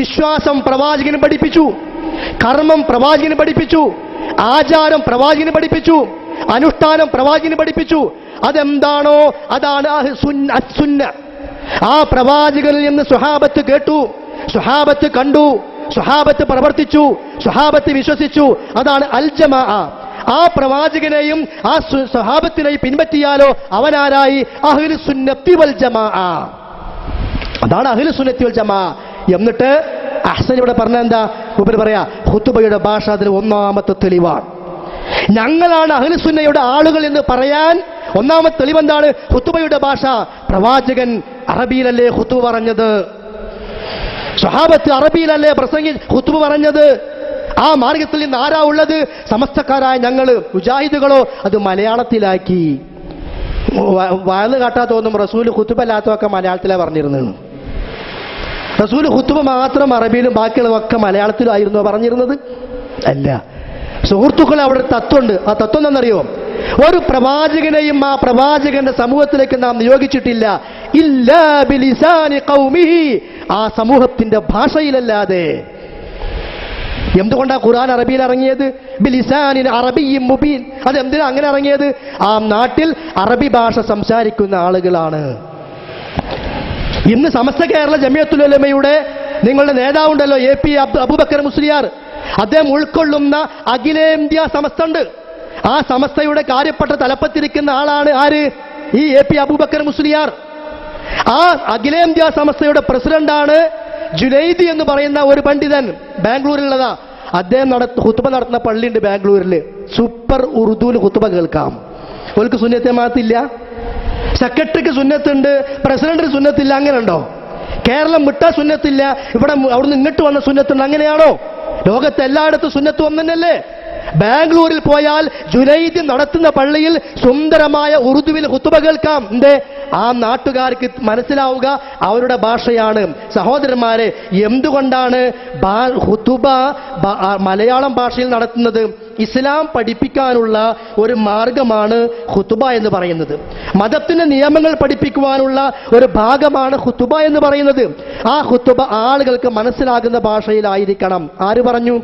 വിശ്വാസം പ്രവാചകന് പഠിപ്പിച്ചു. കർമ്മം പ്രവാചകന് പഠിപ്പിച്ചു. ആചാരം പ്രവാചകന് പഠിപ്പിച്ചു. അനുഷ്ഠാനം പ്രവാചകന് പഠിപ്പിച്ചു. അതെന്താണോ? അതാണ് അസുന്ന സുന്ന- ആ പ്രവാചകനിൽ നിന്ന് സുഹാബത്ത് കേട്ടു. സുഹാബത്ത് കണ്ടു. സുഹാബത്ത് പ്രവർത്തിച്ചു. സുഹാബത്ത് വിശ്വസിച്ചു. അതാണ് അൽ ജമാ ആ പ്രവാചകനെയും ആ സു- സ്വഹാബത്തിനെയും പിൻപറ്റിയാലോ അവനാരായി? അഹ്ലു സുന്നത്തി വൽ ജമാ അതാണ് അഹ്ലു സുന്നത്തി വൽ ജമാ എന്നിട്ട് അഹ്സൻ ഇവിടെ പറഞ്ഞ എന്താ? ഉപരി പറയാ ഹുത്തുബയുടെ ഭാഷ അതിൽ ഒന്നാമത്തെ തെളിവാണ്. ഞങ്ങളാണ് അഹ്ലുസുന്നയുടെ ആളുകൾ എന്ന് പറയാൻ ഒന്നാമത്തെ തെളിവെന്താണ്? ഹുത്തുബയുടെ ഭാഷ. പ്രവാചകൻ അറബിയിലല്ലേ ഹുത്തുബ പറഞ്ഞത്? സ്വഹാബത്ത് അറബിയിലല്ലേ പ്രസംഗി ഹുത്തുബ പറഞ്ഞത്? ആ മാർഗത്തിൽ നിന്ന് ആരാ ഉള്ളത്? സമസ്തക്കാരായ ഞങ്ങൾ മുജാഹിദുകളോ അത് മലയാളത്തിലാക്കി. വയത് കാട്ടാത്തോന്നും റസൂൽ ഹുത്തുബല്ലാത്തതൊക്കെ മലയാളത്തിലാണ് പറഞ്ഞിരുന്നത്. റസൂൽ ഹുത്തുബ മാത്രം അറബിയിലും ബാക്കിയുള്ളതൊക്കെ മലയാളത്തിലായിരുന്നു പറഞ്ഞിരുന്നത്? അല്ല. സുഹൃത്തുക്കൾ അവിടെ തത്വമുണ്ട്. ആ തത്വം എന്താണെന്നറിയോ? ഒരു പ്രവാചകനെയും ആ പ്രവാചകന്റെ സമൂഹത്തിലേക്ക് നാം നിയോഗിച്ചിട്ടില്ല. ആ സമൂഹത്തിന്റെ ഭാഷയിലല്ലാതെ. എന്തുകൊണ്ടാണ് ഖുർആൻ അറബിയിൽ ഇറങ്ങിയത്? ബിലിസാനിൻ അറബിയും മുബീൻ. അത് എന്തിനാ അങ്ങനെ ഇറങ്ങിയത്? ആ നാട്ടിൽ അറബി ഭാഷ സംസാരിക്കുന്ന ആളുകളാണ്. ഇന്ന് സമസ്ത കേരള ജമിയത്തുലമയുടെ നിങ്ങളുടെ നേതാവുണ്ടല്ലോ എ പി അബൂബക്കർ മുസ്ലിയാർ. അദ്ദേഹം ഉൾക്കൊള്ളുന്ന അഖിലേന്ത്യാ സമസ്ത ഉണ്ട് ആ സമസ്തയുടെ കാര്യപ്പെട്ട തലപ്പത്തിരിക്കുന്ന ആളാണ് ആര്? ഈ എ പി അബൂബക്കർ മുസ്ലിയാർ. ആ അഖിലേന്ത്യാ സമസ്തയുടെ പ്രസിഡന്റാണ് ജുനൈദി എന്ന് പറയുന്ന ഒരു പണ്ഡിതൻ ബാംഗ്ലൂരിലുള്ളതാ. അദ്ദേഹം നട ഹുത്തുബ നടത്തുന്ന പള്ളിയുണ്ട് ബാംഗ്ലൂരിൽ സൂപ്പർ ഉറുദുവിൽ ഹുത്തുബ കേൾക്കാം. ഓർക്ക് സുന്നത്തമാത്തില്ല സെക്രട്ടറിക്ക് സുന്നത്തുണ്ട് പ്രസിഡന്റിന് സുന്നത്തില്ല അങ്ങനെ ഉണ്ടോ കേരളം വിട്ടാ സുന്നത്തില്ല ഇവിടെ അവിടുന്ന് ഇങ്ങോട്ട് വന്ന സുന്നത്തുണ്ട് അങ്ങനെയാണോ? ലോകത്ത് എല്ലായിടത്തും സുന്നത്ത് ഒന്നല്ലേ ബാംഗ്ലൂരിൽ പോയാൽ ജുനൈദ് നടത്തുന്ന പള്ളിയിൽ സുന്ദരമായ ഉറുദുവിൽ ഹുത്തുബ കേൾക്കാം. എന്തേ? ആ നാട്ടുകാർക്ക് മനസ്സിലാവുക അവരുടെ ഭാഷയാണ്. സഹോദരന്മാരെ എന്തുകൊണ്ടാണ് ഹുത്തുബ മലയാളം ഭാഷയിൽ നടത്തുന്നത്? ഇസ്ലാം പഠിപ്പിക്കാനുള്ള ഒരു മാർഗമാണ് ഹുത്തുബ എന്ന് പറയുന്നത്. മതത്തിന്റെ നിയമങ്ങൾ പഠിപ്പിക്കുവാനുള്ള ഒരു ഭാഗമാണ് ഹുത്തുബ എന്ന് പറയുന്നത്. ആ ഹുത്തുബ ആളുകൾക്ക് മനസ്സിലാകുന്ന ഭാഷയിലായിരിക്കണം. ആര് പറഞ്ഞു?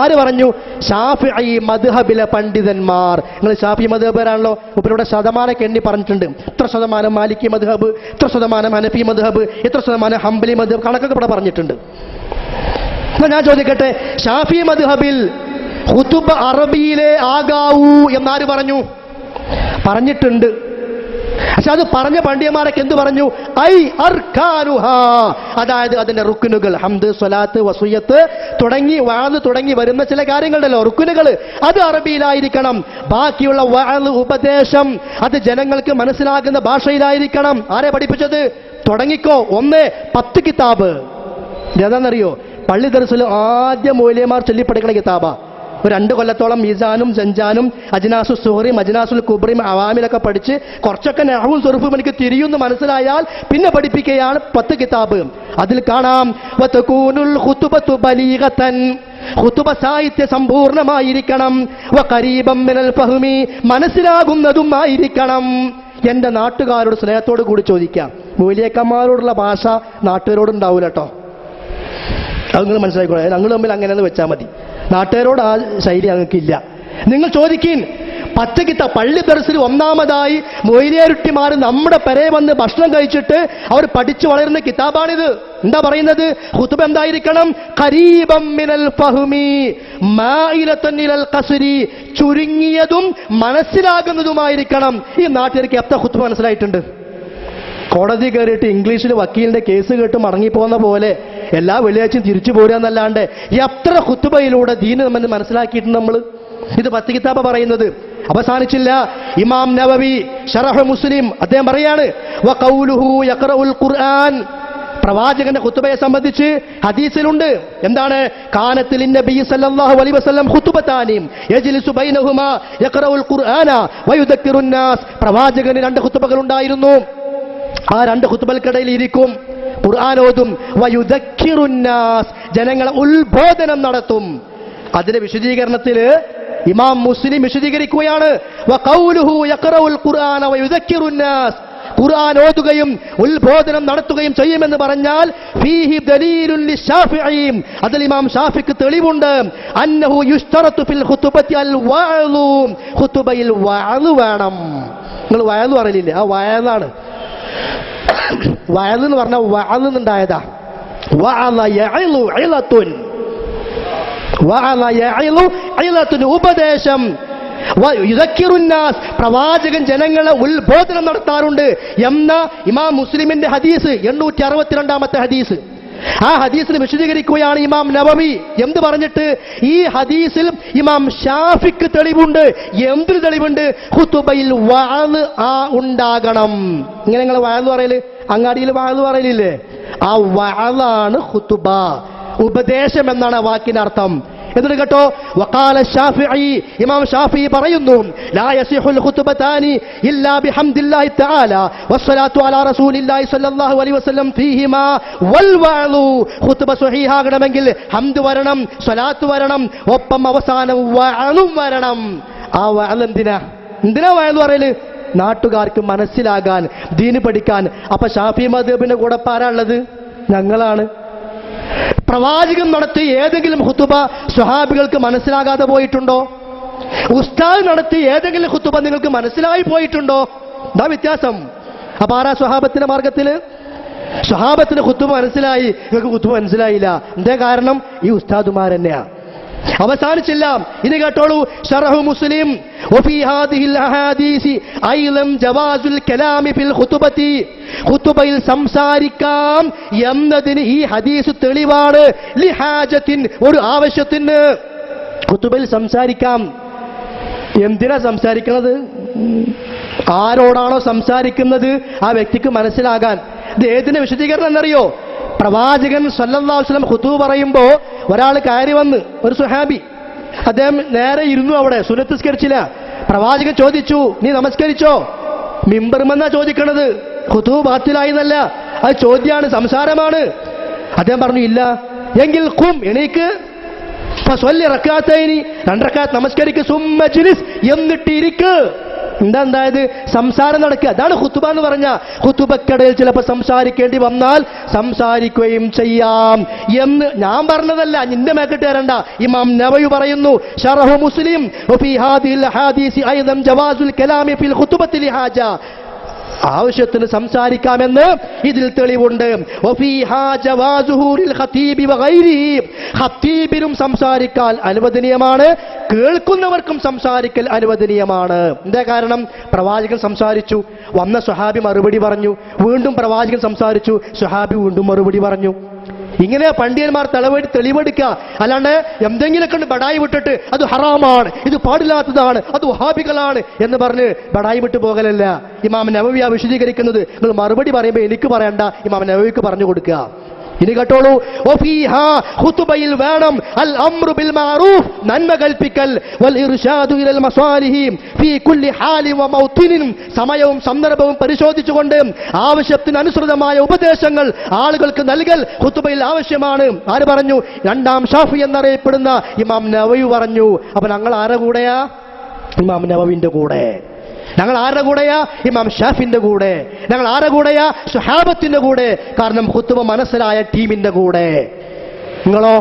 ആര് പറഞ്ഞു? ഷാഫി മദ്ഹബിലെ പണ്ഡിതന്മാർ. നിങ്ങൾ ഷാഫി മദ്ഹബരാണല്ലോ ഇവരുടെ ശതമാനമൊക്കെ എണ്ണി പറഞ്ഞിട്ടുണ്ട്. ഇത്ര ശതമാനം മാലിക്കി മദ്ഹബ് ഇത്ര ശതമാനം ഹനഫി മദ്ഹബ് ഇത്ര ശതമാനം ഹംബലി മദ്ഹബ് കണക്കൊക്കെ ഇവിടെ പറഞ്ഞിട്ടുണ്ട്. അപ്പൊ ഞാൻ ചോദിക്കട്ടെ ഷാഫി മദ്ഹബിൽ അറബിയിലെ ആകാവൂ എന്നാര് പറഞ്ഞു? പറഞ്ഞിട്ടുണ്ട്. പക്ഷെ അത് പറഞ്ഞ പണ്ഡിയന്മാരൊക്കെ എന്ത് പറഞ്ഞു? ഐ അർഖാനുഹ. അതായത് അതിന്റെ റുക്കുനുകൾ ഹംദ് സ്വലാത്ത് വസുയത്ത് തുടങ്ങി വാത് തുടങ്ങി വരുന്ന ചില കാര്യങ്ങളുണ്ടല്ലോ റുക്കുനുകൾ അത് അറബിയിലായിരിക്കണം. ബാക്കിയുള്ള വാത് ഉപദേശം അത് ജനങ്ങൾക്ക് മനസ്സിലാകുന്ന ഭാഷയിലായിരിക്കണം. ആരെ പഠിപ്പിച്ചത്? തുടങ്ങിക്കോ. ഒന്ന് പത്ത് കിതാബ്. ഏതാണെന്നറിയോ പള്ളി ദർസിൽ ആദ്യ മൂല്യമാർ ചൊല്ലിപ്പടിക്കണ കിതാബാ. ഒരു രണ്ട് കൊല്ലത്തോളം മീസാനും ജഞ്ചാനും അജിനാസു സുഹറിയും അജ്നാസുൽ കുബ്രിയും അവാമിലൊക്കെ പഠിച്ച് കുറച്ചൊക്കെ നഹവും സുറുഫും എനിക്ക് തിരിയുമെന്ന് മനസ്സിലായാൽ പിന്നെ പഠിപ്പിക്കുകയാണ് പത്ത് കിതാബ്. അതിൽ കാണാം സാഹിത്യ സമ്പൂർണമായിരിക്കണം. ഫഹ്മി മനസ്സിലാകുന്നതും ആയിരിക്കണം എന്റെ നാട്ടുകാരോട് സ്നേഹത്തോട് കൂടി ചോദിക്കാം. മൂലിയക്കന്മാരോടുള്ള ഭാഷ നാട്ടുകാരോട് ഉണ്ടാവൂല കേട്ടോ അത് നിങ്ങൾ മനസ്സിലാക്കിക്കോളെ. ഞങ്ങൾ തമ്മിൽ അങ്ങനെയെന്ന് വെച്ചാൽ മതി. നാട്ടുകാരോട് ആ ശൈലി ഞങ്ങൾക്കില്ല നിങ്ങൾ ചോദിക്കീൻ പച്ചക്കിത്ത പള്ളി ദർസിൽ ഒന്നാമതായി മൊയിലേരുട്ടിമാർ നമ്മുടെ പെരെ വന്ന് ഭക്ഷണം കഴിച്ചിട്ട് അവർ പഠിച്ചു വളരുന്ന കിതാബാണിത്. എന്താ പറയുന്നത്? ഹുതുബ എന്തായിരിക്കണം? മിനൽ ചുരുങ്ങിയതും മനസ്സിലാകുന്നതുമായിരിക്കണം. ഈ നാട്ടുകാർക്ക് എത്ര ഹുത്തുബ മനസ്സിലായിട്ടുണ്ട്? കോടതി കയറിയിട്ട് ഇംഗ്ലീഷിൽ വക്കീലിന്റെ കേസ് കേട്ട് മടങ്ങിപ്പോകുന്ന പോലെ എല്ലാ വെള്ളിയാഴ്ചയും തിരിച്ചു പോരാന്നല്ലാണ്ട് എത്ര കുത്തുബയിലൂടെ ദീന് നമ്മൾ മനസ്സിലാക്കിയിട്ട് നമ്മൾ ഇത് പത്ത് കിതാബ പറയുന്നത്. അവസാനിച്ചില്ല. ഇമാം നവവി ഷറഹ് മുസ്ലിം അദ്ദേഹം പറയാണ് ഖുർആൻ. പ്രവാചകന്റെ കുത്തുബയെ സംബന്ധിച്ച് ഹദീസിലുണ്ട്. എന്താണ്? കാനത്തിൽ നബി സല്ലല്ലാഹു അലൈഹി വസല്ലം പ്രവാചകന് രണ്ട് ഖുതുബകൾ ഉണ്ടായിരുന്നു. ആ രണ്ട് ഖുത്ബൽക്കിടയിൽ ഇരിക്കും ഖുർആാനോതും വയുദക്കിറുന്നാസ്. ജനങ്ങളെ ഉത്ബോധനം നടത്തും. അതിന്റെ വിശദീകരണത്തിൽ ഇമാം മുസ്ലിം വിശദീകരിക്കുകയാണ്. ഖുർആൻ ഓതുകയും ഉത്ബോധനം നടത്തുകയും ചെയ്യുമെന്ന് പറഞ്ഞാൽ ഫീഹി ദലീലുൻ ലിശ്ശാഫിഈം. അതിൽ ഇമാം ഷാഫിക്ക് തെളിവുണ്ട്. അന്നഹു യുഷ്തറത്തു ഫിൽ ഖുതുബത്തി അൽ വഅലു. ഖുതുബയിൽ വഅലു വേണം. നിങ്ങൾ വയലു അറിയില്ലേ? ആ വയലാണ് വയൽ എന്ന് പറഞ്ഞാൽ യഅലു ഇളത്തുൻ ഉപദേശം. പ്രവാചകൻ ജനങ്ങളെ ഉത്ബോധനം നടത്താറുണ്ട്. എന്ന ഇമാം മുസ്ലിമിന്റെ ഹദീസ് എണ്ണൂറ്റി അറുപത്തിരണ്ടാമത്തെ ഹദീസ്. ആ ഹദീസിൽ വിശദീകരിക്കുകയാണ് ഇമാം നവമി എന്ത് പറഞ്ഞിട്ട്? ഈ ഹദീസിൽ ഇമാം ഷാഫിക്ക് തെളിവുണ്ട്. എന്തിന് തെളിവുണ്ട്? ഹുത്തുബയിൽ വാന്ന് ആ ഉണ്ടാകണം. ഇങ്ങനെ നിങ്ങൾ വാന്ന് പറയൽ? അങ്ങാടിയിൽ വാന്ന് പറയലില്ലേ? ആ വാളാണ് ഹുത്തുബ ഉപദേശം എന്നാണ് ആ വാക്കിന്റെ അർത്ഥം. എന്നിട്ട് കേട്ടോ വക്കാല ഷാഫിഈ ഇമാം ഷാഫി പറയുന്നു ലാ ഇല്ലാ തആല വസ്സലാത്തു അലാ റസൂലില്ലാഹി സ്വല്ലല്ലാഹു അലൈഹി വസല്ലം ഫീഹിമാ വൽ വഅലു ഹംദ് വരണം സ്വലാത്ത് വരണം ഒപ്പം അവസാനം വരണം. ആ വഅൽ എന്തിനാ? എന്തിനാ പറയൽ? നാട്ടുകാർക്ക് മനസ്സിലാകാൻ ദീന് പഠിക്കാൻ. അപ്പൊ ഷാഫി മദബിന്റെ കൂടെ പാരാ ഉള്ളത്? ഞങ്ങളാണ്. പ്രവാചകൻ നടത്തിയ ഏതെങ്കിലും ഹുത്തുബ സ്വഹാബികൾക്ക് മനസ്സിലാകാതെ പോയിട്ടുണ്ടോ? ഉസ്താദ് നടത്തി ഏതെങ്കിലും ഹുത്തുബ നിങ്ങൾക്ക് മനസ്സിലായി പോയിട്ടുണ്ടോ? എന്താ വ്യത്യാസം? അപ്പൊ ആരാ സ്വഹാബത്തിന്റെ മാർഗത്തിൽ? സ്വഹാബത്തിന് ഹുത്തുബ മനസ്സിലായി നിങ്ങൾക്ക് ഹുത്തുബ മനസ്സിലായില്ല. എന്തേ കാരണം? ഈ ഉസ്താദുമാർ തന്നെയാ അവസാനിച്ചില്ല ഇനി കേട്ടോളൂ ഷറഹു മുസ്ലിം وفي هذه الاحاديث ايضا جواز الكلام في الخطبه ഖുതുബയിൽ സംസാരിക്കാം എന്നതിന് ഈ ഹദീസ് തെളിവാണ് ലിഹാജത്തിൻ ഒരു ആവശ്യത്തിന് ഖുതുബയിൽ സംസാരിക്കാം എന്തിനാ സംസാരിക്കുന്നത് ആരോടാണോ സംസാരിക്കുന്നത് ആ വ്യക്തിക്ക് മനസ്സിലാകാൻ ഇത് ഏതിന്റെ വിശദീകരണം എന്നറിയോ പ്രവാചകൻ സല്ലല്ലാഹു അലൈഹി വസല്ലം ഖുതൂബ് പറയുമ്പോ ഒരാൾ കയറി വന്ന് ഒരു സുഹാബി അദ്ദേഹം നേരെ ഇരുന്നു അവിടെ സുനത്തിസ്കരിച്ചില്ല പ്രവാചകൻ ചോദിച്ചു നീ നമസ്കരിച്ചോ? മിമ്പർമെന്നാ ചോദിക്കണത്? ഹുതു ബാത്തിലായി എന്നല്ല അത് ചോദ്യമാണ് സംസാരമാണ്. അദ്ദേഹം പറഞ്ഞു ഇല്ല. എങ്കിൽ കും എണീക്ക്. ഫസ്വല്ലി റക്കാത്തൈനി രണ്ടക്കാത്ത നമസ്കരിക്ക് സുമ്മ ജിലിസ് എന്നിട്ട് ഇരിക്ക് എന്താ എന്തായത് സംസാരം നടക്കുക. അതാണ് ഹുത്തുബ എന്ന് പറഞ്ഞ. ഹുത്തുബക്കിടയിൽ ചിലപ്പോൾ സംസാരിക്കേണ്ടി വന്നാൽ സംസാരിക്കുകയും ചെയ്യാം എന്ന് ഞാൻ പറഞ്ഞതല്ല. നിന്റെ മേക്കിട്ട് തരണ്ട. ഇമാം നവയു പറയുന്നു ഷറഹു മുസ്ലിം ജവാസുൽ കലാമി ഫിൽ ഹുത്തുബത്തിൽ ഹാജ ആവശ്യത്തിന് സംസാരിക്കാമെന്ന് ഇതിൽ തെളിവുണ്ട്. ഹത്തീബിനും സംസാരിക്കാൻ അനുവദനീയമാണ്. കേൾക്കുന്നവർക്കും സംസാരിക്കൽ അനുവദനീയമാണ്. എന്താ കാരണം? പ്രവാചകൻ സംസാരിച്ചു. വന്ന സുഹാബി മറുപടി പറഞ്ഞു. വീണ്ടും പ്രവാചകൻ സംസാരിച്ചു. സുഹാബി വീണ്ടും മറുപടി പറഞ്ഞു. ഇങ്ങനെ പണ്ഡിയന്മാർ തെളിവെടി തെളിവെടുക്കുക. അല്ലാണ്ട് എന്തെങ്കിലുമൊക്കെ ഉണ്ട് ബടായി വിട്ടിട്ട് അത് ഹറാമാണ് ഇത് പാടില്ലാത്തതാണ് അത് വഹാബികളാണ് എന്ന് പറഞ്ഞ് ബടായി വിട്ട് പോകലല്ല. ഇമാം നവവിയ വിശദീകരിക്കുന്നത്. നിങ്ങൾ മറുപടി പറയുമ്പോൾ എനിക്ക് പറയണ്ട. ഇമാം നവവിക്ക് പറഞ്ഞു കൊടുക്കുക. ഇനി കേട്ടോളൂ. വേണം അൽ അംറു ബിൽ മഅറൂഫ് നന്മ കൽപ്പിക്കൽ. വൽ ഇർഷാദു ഇലൽ മസാലിഹി. ഫീ കുല്ലി ഹാലി സമയവും സന്ദർഭവും പരിശോധിച്ചുകൊണ്ട് ആവശ്യത്തിന് അനുസൃതമായ ഉപദേശങ്ങൾ ആളുകൾക്ക് നൽകൽ ഖുതുബയിൽ ആവശ്യമാണ്. ആര് പറഞ്ഞു? രണ്ടാം ഷാഫി എന്നറിയപ്പെടുന്ന ഇമാം നവയു പറഞ്ഞു. അപ്പൊ ഞങ്ങൾ ആരെ കൂടെയാ? ഇമാം നവവിന്റെ കൂടെ. ഞങ്ങൾ ആരുടെ കൂടെയാ? ഇമാം ഷാഫിന്റെ കൂടെ. ഞങ്ങൾ ആരുടെ കൂടെയാ? സുഹാബത്തിന്റെ കൂടെ. കാരണം ഹുത്തുബ മനസ്സിലായ ടീമിന്റെ കൂടെ. നിങ്ങളോ?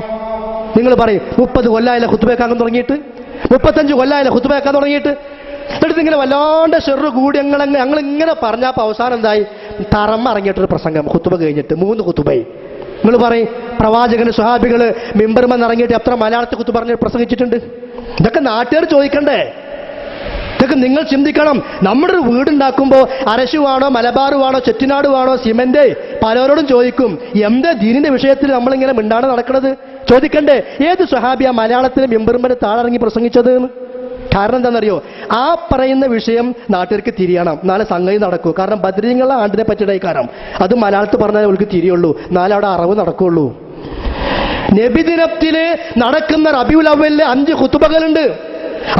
നിങ്ങൾ പറയും മുപ്പത് കൊല്ലായില്ല കുത്തുബേക്കാൻ തുടങ്ങിയിട്ട്? മുപ്പത്തഞ്ച് കൊല്ലായില്ല ഹുത്തുബേക്കാൻ തുടങ്ങിയിട്ട്? എന്നിട്ട് ഇങ്ങനെ വല്ലാണ്ട് ഷെറു കൂടി ഞങ്ങൾ ഞങ്ങൾ ഇങ്ങനെ പറഞ്ഞപ്പോൾ അവസാനം എന്തായി? തറമ ഇറങ്ങിയിട്ടൊരു പ്രസംഗം. ഹുത്തുബ കഴിഞ്ഞിട്ട് മൂന്ന് കുത്തുബൈ നിങ്ങൾ പറയും പ്രവാചകന് സുഹാബികൾ മിമ്പർമെന്ന് ഇറങ്ങിയിട്ട് എത്ര മലയാളത്തിൽ കുത്തു പറഞ്ഞ് പ്രസംഗിച്ചിട്ടുണ്ട്? ഇതൊക്കെ നാട്ടുകാർ ചോദിക്കണ്ടേ? ഇതൊക്കെ നിങ്ങൾ ചിന്തിക്കണം. നമ്മുടെ ഒരു വീടുണ്ടാക്കുമ്പോൾ അരശുവാണോ മലബാറുവാണോ ചെറ്റിനാടുവാണോ സിമന്റ്? പലരോടും ചോദിക്കും എന്താ ദീനിന്റെ വിഷയത്തിൽ നമ്മളിങ്ങനെ മിണ്ടാണ് നടക്കുന്നത് ചോദിക്കണ്ടേ ഏത് സ്വഹാബിയ മലയാളത്തിലെ മെമ്പർമന് താഴെറങ്ങി പ്രസംഗിച്ചത്? കാരണം എന്താണെന്നറിയോ ആ പറയുന്ന വിഷയം നാട്ടുകാർക്ക് തിരിയണം. നാളെ സംഗതി നടക്കൂ. കാരണം ബദ്രീങ്ങളെ ആണ്ടിനെ പറ്റിയ കാരണം. അത് മലയാളത്തിൽ പറഞ്ഞാൽ അവർക്ക് തിരിയുള്ളൂ. നാളെ അവിടെ അറിവ് നടക്കുള്ളൂ. നബിദിനത്തിൽ നടക്കുന്ന റബിയുൽ അവലിലെ അഞ്ച് കുത്തുബകളുണ്ട്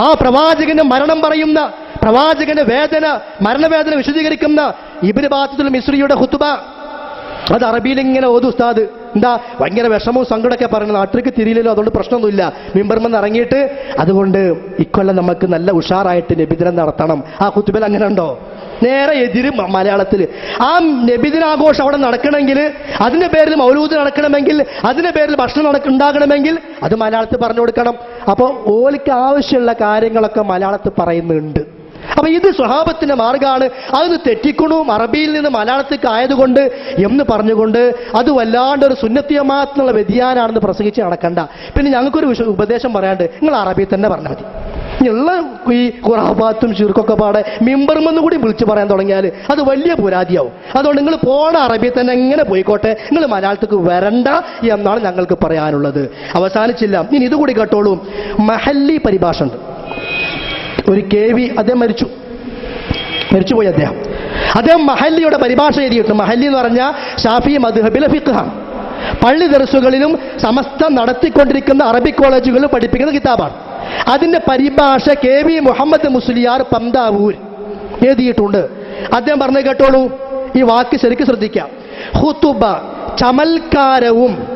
ആ പ്രവാചകന് മരണം പറയുന്ന പ്രവാചകന്റെ വേദന മരണവേദന വിശദീകരിക്കുന്ന ഇബിന് ബാത്തുൽ മിശ്രിയുടെ ഹുത്തുബ അത് അറബിയിൽ ഇങ്ങനെ ഓതു ഉസ്താദ്. എന്താ ഭയങ്കര വിഷമവും സങ്കടമൊക്കെ പറയുന്നത്. നാട്ടിലേക്ക് തിരിയില്ലല്ലോ അതുകൊണ്ട് പ്രശ്നമൊന്നുമില്ല. മിമ്പർമെന്ന് ഇറങ്ങിയിട്ട് അതുകൊണ്ട് ഇക്കൊല്ലം നമുക്ക് നല്ല ഉഷാറായിട്ട് നബിദിനം നടത്തണം. ആ കുത്തുബിൽ അങ്ങനെ ഉണ്ടോ? നേരെ എതിര് മലയാളത്തിൽ ആ നബിദിനാഘോഷം അവിടെ നടക്കണമെങ്കിൽ അതിന്റെ പേരിൽ മൗലൂദ് നടക്കണമെങ്കിൽ അതിന്റെ പേരിൽ ഭക്ഷണം നടക്ക ഉണ്ടാകണമെങ്കിൽ അത് മലയാളത്തിൽ പറഞ്ഞു കൊടുക്കണം. അപ്പോൾ ഓലിക്ക് ആവശ്യമുള്ള കാര്യങ്ങളൊക്കെ മലയാളത്തിൽ പറയുന്നുണ്ട്. അപ്പൊ ഇത് സ്വഭാവത്തിന്റെ മാർഗമാണ് അതിന് തെറ്റിക്കണു. അറബിയിൽ നിന്ന് മലയാളത്തേക്ക് ആയതുകൊണ്ട് എന്ന് പറഞ്ഞുകൊണ്ട് അത് വല്ലാണ്ട് ഒരു സുന്നത്തിയമാത്തുള്ള വ്യതിയാനാണെന്ന് പ്രസംഗിച്ച് നടക്കണ്ട. പിന്നെ ഞങ്ങൾക്കൊരു ഉപദേശം പറയാണ്ട് നിങ്ങൾ അറബിയിൽ തന്നെ പറഞ്ഞാൽ മതി. ഉള്ള ഈ ഖുറാബാത്തും ഷിർക്കൊക്കെ പാടെ മിമ്പർമെന്ന് കൂടി വിളിച്ചു പറയാൻ തുടങ്ങിയാൽ അത് വലിയ പുരാതിയാവും. അതുകൊണ്ട് നിങ്ങൾ പോണ അറബിയിൽ തന്നെ എങ്ങനെ പോയിക്കോട്ടെ. നിങ്ങൾ മലയാളത്തേക്ക് വരണ്ട എന്നാണ് ഞങ്ങൾക്ക് പറയാനുള്ളത്. അവസാനിച്ചില്ല. ഇനി ഇതുകൂടി കേട്ടോളൂ. മഹല്ലി പരിഭാഷ ഉണ്ട്. ഒരു കെ വി അദ്ദേഹം മരിച്ചു. മരിച്ചുപോയി അദ്ദേഹം. അദ്ദേഹം മഹല്ലിയുടെ പരിഭാഷ എഴുതിയിട്ടുണ്ട്. മഹല്ലി എന്ന് പറഞ്ഞാൽ ഷാഫി മദ്ഹബിലെ ഫിഖാണ് പള്ളി ദർസുകളിലും സമസ്ത നടത്തിക്കൊണ്ടിരിക്കുന്ന അറബി കോളേജുകളിൽ പഠിപ്പിക്കുന്ന കിതാബാണ്. അതിന്റെ പരിഭാഷ കെ വി മുഹമ്മദ് മുസ്ലിയാർ പന്താവൂർ എഴുതിയിട്ടുണ്ട്. അദ്ദേഹം പറഞ്ഞു കേട്ടോളൂ. ഈ വാക്ക് ശരിക്കും ശ്രദ്ധിക്കാം. ഹുത്തുബ ചമൽക്കാരവും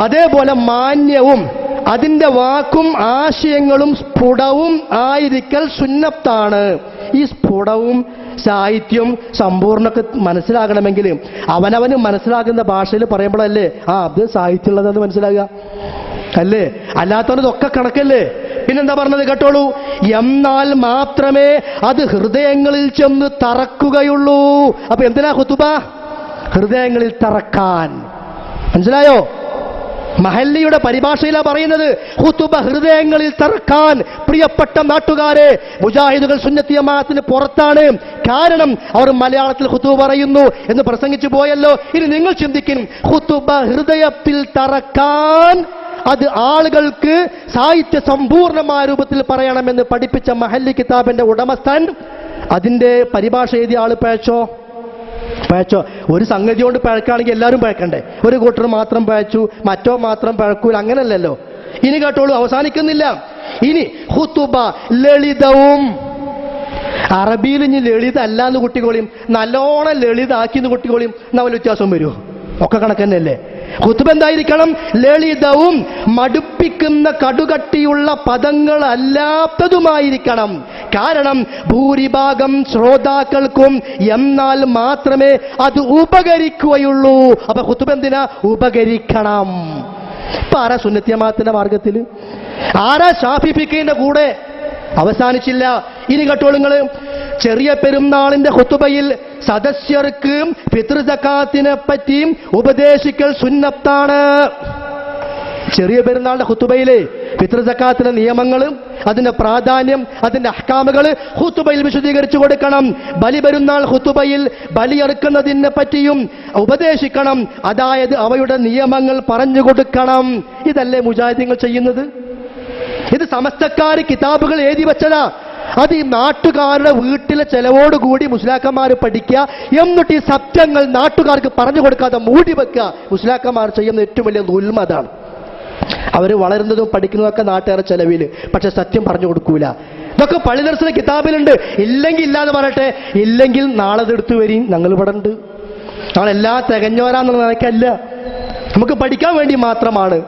അതേപോലെ മാന്യവും അതിന്റെ വാക്കും ആശയങ്ങളും സ്ഫുടവും ആയിരിക്കൽ സുന്നത്താണ്. ഈ സ്ഫുടവും സാഹിത്യം സമ്പൂർണക്ക് മനസ്സിലാകണമെങ്കിൽ അവനവന് മനസ്സിലാകുന്ന ഭാഷയിൽ പറയുമ്പോഴല്ലേ ആ അത് സാഹിത്യമുള്ളതെന്ന് മനസ്സിലാകുക. അല്ലേ? അല്ലാത്തവനതൊക്കെ കണക്കല്ലേ? പിന്നെന്താ പറഞ്ഞത് കേട്ടോളൂ? എന്നാൽ മാത്രമേ അത് ഹൃദയങ്ങളിൽ ചെന്ന് തറക്കുകയുള്ളൂ. അപ്പൊ എന്തിനാ ഹുത്തുബ ഹൃദയങ്ങളിൽ തറക്കാൻ. മനസ്സിലായോ? മഹല്ലിയുടെ പരിഭാഷയിലാ പറയുന്നത് ഹുത്തുബ ഹൃദയങ്ങളിൽ തറക്കാൻ. പ്രിയപ്പെട്ട നാട്ടുകാരെ മുജാഹിദുകൾ സുന്നത്തിയമാത്തിന് പുറത്താണ്. കാരണം അവർ മലയാളത്തിൽ ഹുത്തുബ പറയുന്നു എന്ന് പ്രസംഗിച്ചു പോയല്ലോ. ഇനി നിങ്ങൾ ചിന്തിക്കും ഹുത്തുബ ഹൃദയത്തിൽ തറക്കാൻ അത് ആളുകൾക്ക് സാഹിത്യ സമ്പൂർണമായ രൂപത്തിൽ പറയണമെന്ന് പഠിപ്പിച്ച മഹല്ലി കിതാബിന്റെ ഉടമസ്ഥൻ അതിന്റെ പരിഭാഷ എഴുതിയ ആൾ പേച്ചോ പഴച്ചോ? ഒരു സംഗതി കൊണ്ട് പഴക്കാണെങ്കിൽ എല്ലാവരും പഴക്കണ്ടേ? ഒരു കൂട്ടർ മാത്രം പഴച്ചു മറ്റോ മാത്രം പഴക്കൂല അങ്ങനല്ലല്ലോ. ഇനി കേട്ടോളൂ അവസാനിക്കുന്നില്ല. ഇനി ഹുത്തുബ ലളിതവും. അറബിയിൽ ഇനി ലളിതല്ല എന്ന് കുട്ടികളെയും നല്ലോണം ലളിതാക്കി എന്ന് കുട്ടികളെയും നമ്മൾ വ്യത്യാസം വരുമോ ഒക്കെ കണക്ക് തന്നെയല്ലേ? ഹുത്തുബ എന്തായിരിക്കണം ലളിതവും മടുപ്പിക്കുന്ന കടുകട്ടിയുള്ള പദങ്ങളല്ലാത്തതുമായിരിക്കണം. കാരണം ഭൂരിഭാഗം ശ്രോതാക്കൾക്കും എന്നാൽ മാത്രമേ അത് ഉപകരിക്കുകയുള്ളൂ. അപ്പൊ ഹുത്തുബ എന്തിനാ ഉപകരിക്കണം. ഇപ്പൊ ആരാ സുന്നത്യമാത്തിന്റെ മാർഗത്തിൽ ആരാ ഷാഫിഫിക്കിന്റെ കൂടെ? അവസാനിച്ചില്ല. ഇനി കേട്ടോളുങ്ങൾ ചെറിയ പെരുന്നാളിന്റെ ഹുത്തുബയിൽ സദസ്യർക്ക് പിതൃസക്കാത്തിനെ പറ്റിയും ഉപദേശിക്കൽ സുന്നത്താണ്. ചെറിയ പെരുന്നാളിന്റെ ഹുത്തുബയിലെ പിതൃസക്കാത്തിന്റെ നിയമങ്ങൾ അതിന്റെ പ്രാധാന്യം അതിന്റെ അഹ്കാമുകൾ ഹുത്തുബയിൽ വിശദീകരിച്ചു കൊടുക്കണം. ബലി പെരുന്നാൾ ഹുത്തുബയിൽ ബലിയെറുക്കുന്നതിനെ പറ്റിയും ഉപദേശിക്കണം. അതായത് അവയുടെ നിയമങ്ങൾ പറഞ്ഞു കൊടുക്കണം. ഇതല്ലേ മുജാഹിദീങ്ങൾ ചെയ്യുന്നത്? ഇത് സമസ്തക്കാർ കിതാബുകൾ എഴുതി വെച്ചതാ. അത് ഈ നാട്ടുകാരുടെ വീട്ടിലെ ചെലവോടുകൂടി മുസ്ലാക്കന്മാർ പഠിക്കുക എന്നിട്ട് ഈ സത്യങ്ങൾ നാട്ടുകാർക്ക് പറഞ്ഞു കൊടുക്കാതെ മൂടി വെക്കുക. മുസ്ലാക്കന്മാർ ചെയ്യുന്ന ഏറ്റവും വലിയ ഉൽമതാണ് അവർ വളരുന്നതും പഠിക്കുന്നതൊക്കെ നാട്ടുകാരുടെ ചെലവിൽ പക്ഷെ സത്യം പറഞ്ഞു കൊടുക്കൂല. ഇതൊക്കെ പള്ളി ദർശന കിതാബിലുണ്ട്. ഇല്ലെങ്കിൽ ഇല്ലാതെ പറയട്ടെ. ഇല്ലെങ്കിൽ നാളെ എടുത്തു വരും ഞങ്ങൾ ഇവിടെ ഉണ്ട് ഞങ്ങളെല്ലാ തികഞ്ഞവരാന്നുള്ള നിലയ്ക്കല്ല. നമുക്ക് പഠിക്കാൻ വേണ്ടി മാത്രമാണ്.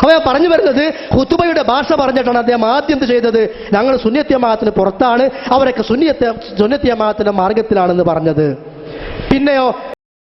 അവ പറഞ്ഞു വരുന്നത് ഹുത്തുബയുടെ ഭാഷ പറഞ്ഞിട്ടാണ് അദ്ദേഹം ആദ്യം ചെയ്തത്. ഞങ്ങൾ സുന്യത്യമാകത്തിന് പുറത്താണ്. അവരൊക്കെ സുന്യത്യ സുന്യത്യമാകത്തിന്റെ മാർഗത്തിലാണെന്ന് പറഞ്ഞത്. പിന്നെയോ